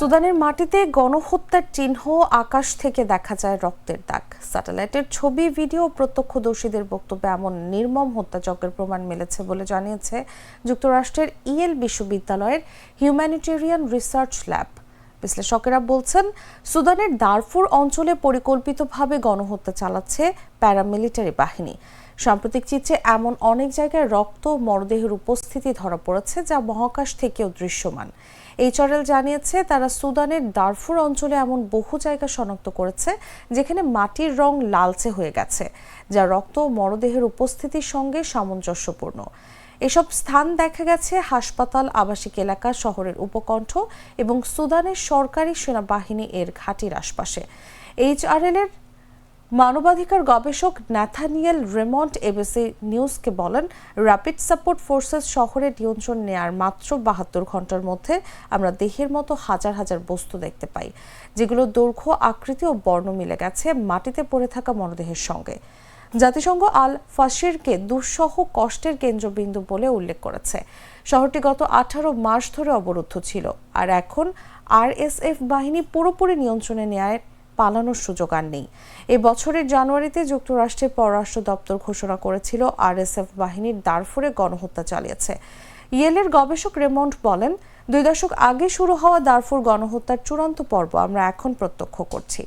সুদানের মাটিতে গণহত্যার চিহ্ন আকাশ থেকে দেখা যায় রক্তের দাগ। স্যাটেলাইটের ছবি, ভিডিও, প্রত্যক্ষদর্শীদের বক্তব্যে এমন নির্মম হত্যাযজ্ঞের প্রমাণ মিলেছে বলে জানিয়েছে যুক্তরাষ্ট্রের ইএল বিশ্ববিদ্যালয়ের হিউম্যানিটেরিয়ান রিসার্চ ল্যাব। বিশ্লেষকেরা বলছেন, সুদানের দারফুর অঞ্চলে পরিকল্পিতভাবে গণহত্যা চালাচ্ছে প্যারামিলিটারি বাহিনী। সাম্প্রতিক চিত্রে এমন অনেক জায়গায় রক্ত মরদেহের উপস্থিতি ধরা পড়েছে যা মহাকাশ থেকেও দৃশ্যমান। এইচআরএল জানিয়েছে, তারা সুদানের দারফুর অঞ্চলে এমন বহু জায়গা শনাক্ত করেছে যেখানে মাটির রং লালচে হয়ে গেছে, যা রক্ত মরদেহের উপস্থিতির সঙ্গে সামঞ্জস্যপূর্ণ। এসব স্থান দেখা গেছে হাসপাতাল, আবাসিক এলাকা, শহরের উপকণ্ঠ এবং সুদানের সরকারি সেনাবাহিনী এর ঘাটির আশপাশে। এইচআরএল এর মানবাধিকার গবেষক ন্যাথানিয়েল রেমন্ট এবিসি নিউজকে বলেন, র্যাপিড সাপোর্ট ফোর্সেস শহরে নিয়ন্ত্রণ নেয়ার মাত্র বাহাত্তর ঘণ্টার মধ্যে আমরা দেহের মতো হাজার হাজার বস্তু দেখতে পাই, যেগুলো দৈর্ঘ্য, আকৃতি ও বর্ণ মিলে গেছে মাটিতে পড়ে থাকা মরদেহের সঙ্গে। জাতিসংঘ আল ফাসিরকে দুঃসহ কষ্টের কেন্দ্রবিন্দু বলে উল্লেখ করেছে। শহরটি গত আঠারো মাস ধরে অবরুদ্ধ ছিল, আর এখন আরএসএফ বাহিনী পুরোপুরি নিয়ন্ত্রণে নেয় পালানোর সুযোগ আর নেই। এ বছরের জানুয়ারিতে যুক্তরাষ্ট্রের পররাষ্ট্র দপ্তর ঘোষণা করেছিল, আরএসএফ বাহিনীর দারফুরে গণহত্যা চালিয়েছে। ইয়েলের গবেষক রেমন্ড বলেন, দুই দশক আগে শুরু হওয়া দারফুর গণহত্যার চূড়ান্ত পর্ব আমরা এখন প্রত্যক্ষ করছি।